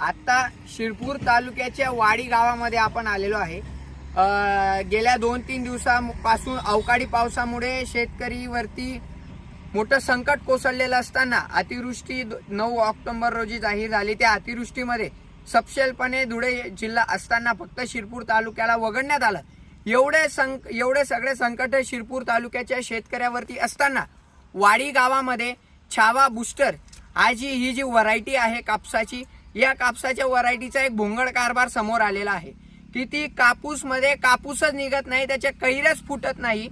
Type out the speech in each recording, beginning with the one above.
आता शिरपूर तालुक्याच्या वाडी गावामध्ये आपण आलेलो आहे. गेल्या दोन तीन दिवसापासून अवकाळी पावसामुळे शेतकरीवरती मोठं संकट कोसळलेलं असताना अतिवृष्टी द- नऊ ऑक्टोबर रोजी जाहीर झाली. त्या अतिवृष्टीमध्ये सपशेलपणे धुळे जिल्हा असताना फक्त शिरपूर तालुक्याला वगळण्यात आलं. एवढे संक एवढे सगळे संकट शिरपूर तालुक्याच्या शेतकऱ्यावरती असताना वाडी गावामध्ये छावा बुस्टर आज जी ही जी व्हरायटी आहे कापसाची या कापसाच्या व्हरायटीचा एक भोंगड कारभार समोर आलेला आहे. की ती कापूसमध्ये कापूसच निघत नाही त्याच्या कैरच फुटत नाही.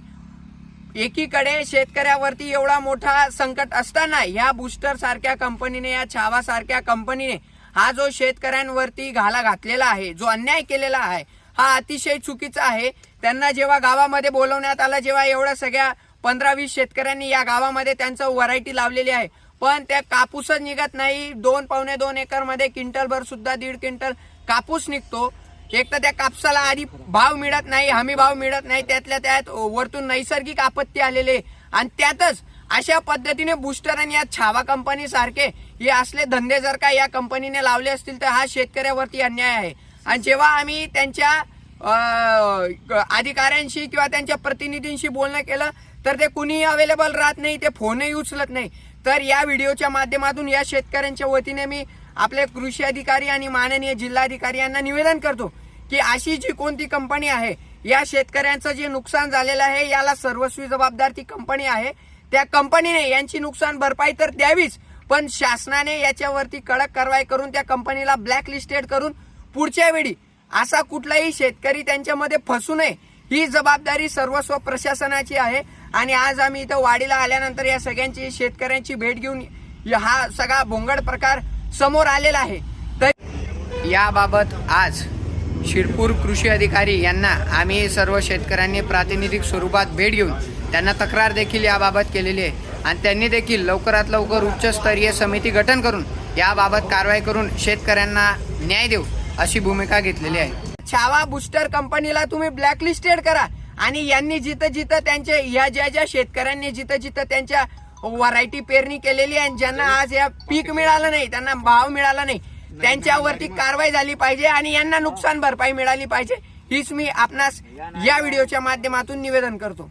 एकीकडे शेतकऱ्यावरती एवढा मोठा संकट असताना या बुस्टर सारख्या कंपनीने या छावा सारख्या कंपनीने हा जो शेतकऱ्यांवरती घाला घातलेला आहे जो अन्याय केलेला आहे हा अतिशय चुकीचा आहे. त्यांना जेव्हा गावामध्ये बोलवण्यात आलं जेव्हा एवढ्या सगळ्या पंधरा वीस शेतकऱ्यांनी या गावामध्ये त्यांचं व्हरायटी लावलेली आहे पण त्या कापूसच निघत नाही. दोन पावणे दोन एकरमध्ये क्विंटलभर सुद्धा दीड क्विंटल कापूस निघतो. एक तर त्या कापसाला आधी भाव मिळत नाही हमी भाव मिळत नाही. त्यातल्या त्यात वरतून नैसर्गिक आपत्ती आलेले आणि त्यातच अशा पद्धतीने बुस्टर आणि या छावा कंपनी सारखे हे असले धंदे जर का या कंपनीने लावले असतील तर हा शेतकऱ्यावरती अन्याय आहे. आणि जेव्हा आम्ही त्यांच्या अधिकाऱ्यांशी किंवा त्यांच्या प्रतिनिधींशी बोलणं केलं तर ते कुणीही अवेलेबल राहत नाही ते फोनही उचलत नाही. तर या व्हिडिओच्या माध्यमातून या शेतकऱ्यांच्या वतीने मी आपले कृषी अधिकारी आणि माननीय जिल्हाधिकारी यांना निवेदन करतो की अशी जी कोणती कंपनी आहे या शेतकऱ्यांचं जे नुकसान झालेलं आहे याला सर्वस्वी जबाबदार ती कंपनी आहे. त्या कंपनीने यांची नुकसान भरपाई तर द्यावीच पण शासनाने याच्यावरती कडक कारवाई करून त्या कंपनीला ब्लॅक लिस्टेड करून पुढच्या वेळी असा कुठलाही शेतकरी त्यांच्यामध्ये फसू नये ही जबाबदारी सर्वस्व प्रशासनाची आहे. आणि आज आम्ही इथं वाडीला आल्यानंतर या सगळ्यांची शेतकऱ्यांची भेट घेऊन हा सगळा भोंगड प्रकार समोर आलेला आहे. तर याबाबत आज शिरपूर कृषी अधिकारी यांना आम्ही सर्व शेतकऱ्यांनी प्रातिनिधिक स्वरूपात भेट घेऊन त्यांना तक्रार देखील याबाबत केलेली आहे. आणि त्यांनी देखील लवकरात लवकर उच्चस्तरीय समिती गठन करून याबाबत कारवाई करून शेतकऱ्यांना न्याय देऊ अशी भूमिका घेतलेली आहे. छावा बुस्टर कंपनीला तुम्ही ब्लॅकलिस्टेड करा. आणि यांनी जिथं जिथं त्यांचे या ज्या ज्या शेतकऱ्यांनी जिथं जिथं त्यांच्या व्हरायटी पेरणी केलेली आहे आणि ज्यांना आज या पीक मिळालं नाही त्यांना भाव मिळाला नाही त्यांच्यावरती कारवाई झाली पाहिजे आणि यांना नुकसान भरपाई मिळाली पाहिजे हीच मी आपणास या व्हिडिओच्या माध्यमातून निवेदन करतो.